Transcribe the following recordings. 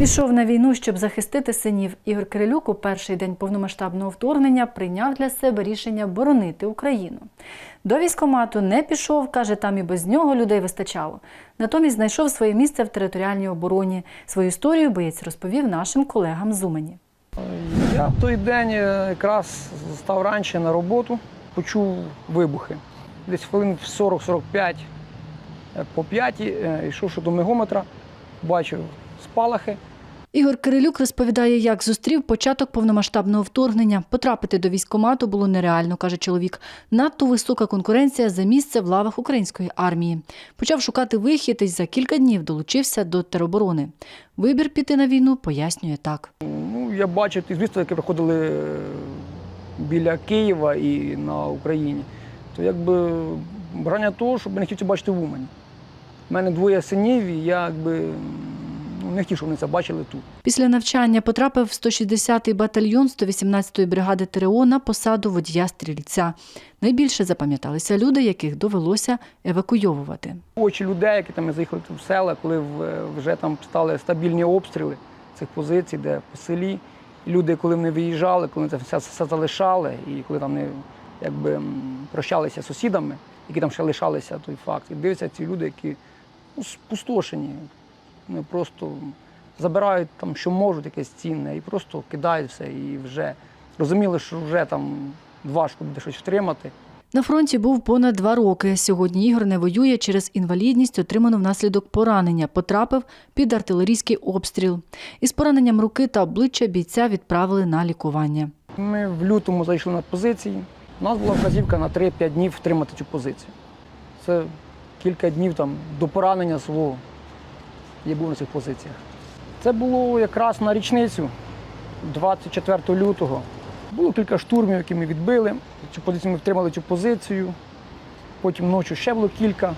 Пішов на війну, щоб захистити синів. Ігор Кирилюк у перший день повномасштабного вторгнення прийняв для себе рішення боронити Україну. До військомату не пішов, каже, там і без нього людей вистачало. Натомість знайшов своє місце в територіальній обороні. Свою історію боєць розповів нашим колегам з Умані. Я в той день е, якраз став раніше на роботу, почув вибухи. Десь хвилин в 40-45 е, по п'ятій е, йшовши до мегометра, бачив спалахи. Ігор Кирилюк розповідає, як зустрів початок повномасштабного вторгнення. Потрапити до військкомату було нереально, каже чоловік. Надто висока конкуренція за місце в лавах української армії. Почав шукати вихід і за кілька днів долучився до тероборони. Вибір піти на війну пояснює так. Ну, я бачив ті звістки, які проходили е, біля Києва і на Україні. То якби бажання того, щоб не хотів бачити в Умані. У мене двоє синів, і я якби не хотів, щоб вони це бачили тут. Після навчання потрапив в 160-й батальйон 118-ї бригади ТРО на посаду водія стрільця. Найбільше запам'яталися люди, яких довелося евакуйовувати. Очі людей, які там заїхали в села, коли вже там стали стабільні обстріли цих позицій, де по селі. Люди, коли вони виїжджали, коли це все, все залишали, і коли там не якби прощалися з сусідами, які там ще лишалися той факт. І дивляться ці люди, які ну, спустошені. Вони просто забирають там, що можуть, якесь цінне, і просто кидають все. І вже розуміли, що вже там важко буде щось втримати. На фронті був понад два роки. Сьогодні Ігор не воює через інвалідність, отриману внаслідок поранення. Потрапив під артилерійський обстріл. Із пораненням руки та обличчя бійця відправили на лікування. Ми в лютому зайшли на позиції. У нас була вказівка на 3-5 днів втримати цю позицію. Це кілька днів там до поранення свого я був на цих позиціях. Це було якраз на річницю 24 лютого. Було кілька штурмів, які ми відбили. Цю позицію ми втримали цю позицію. Потім ночі ще було кілька.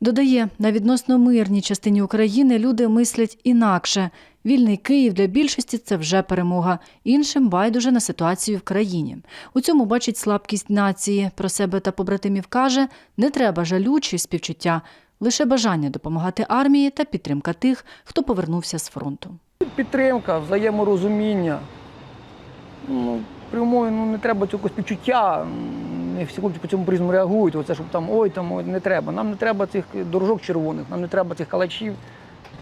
Додає, на відносно мирній частині України люди мислять інакше. Вільний Київ для більшості це вже перемога. Іншим байдуже на ситуацію в країні. У цьому бачить слабкість нації. Про себе та побратимів каже, не треба жалю чи співчуття, лише бажання допомагати армії та підтримка тих, хто повернувся з фронту. Підтримка, взаєморозуміння. Ну, при умові ну, не треба цього співчуття. Не всі хлопці по цьому призму реагують. Оце, щоб там ой, там ой, не треба. Нам не треба цих дорожок червоних, нам не треба цих калачів.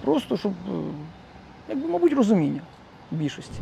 Просто щоб, е, якби, мабуть, розуміння в більшості.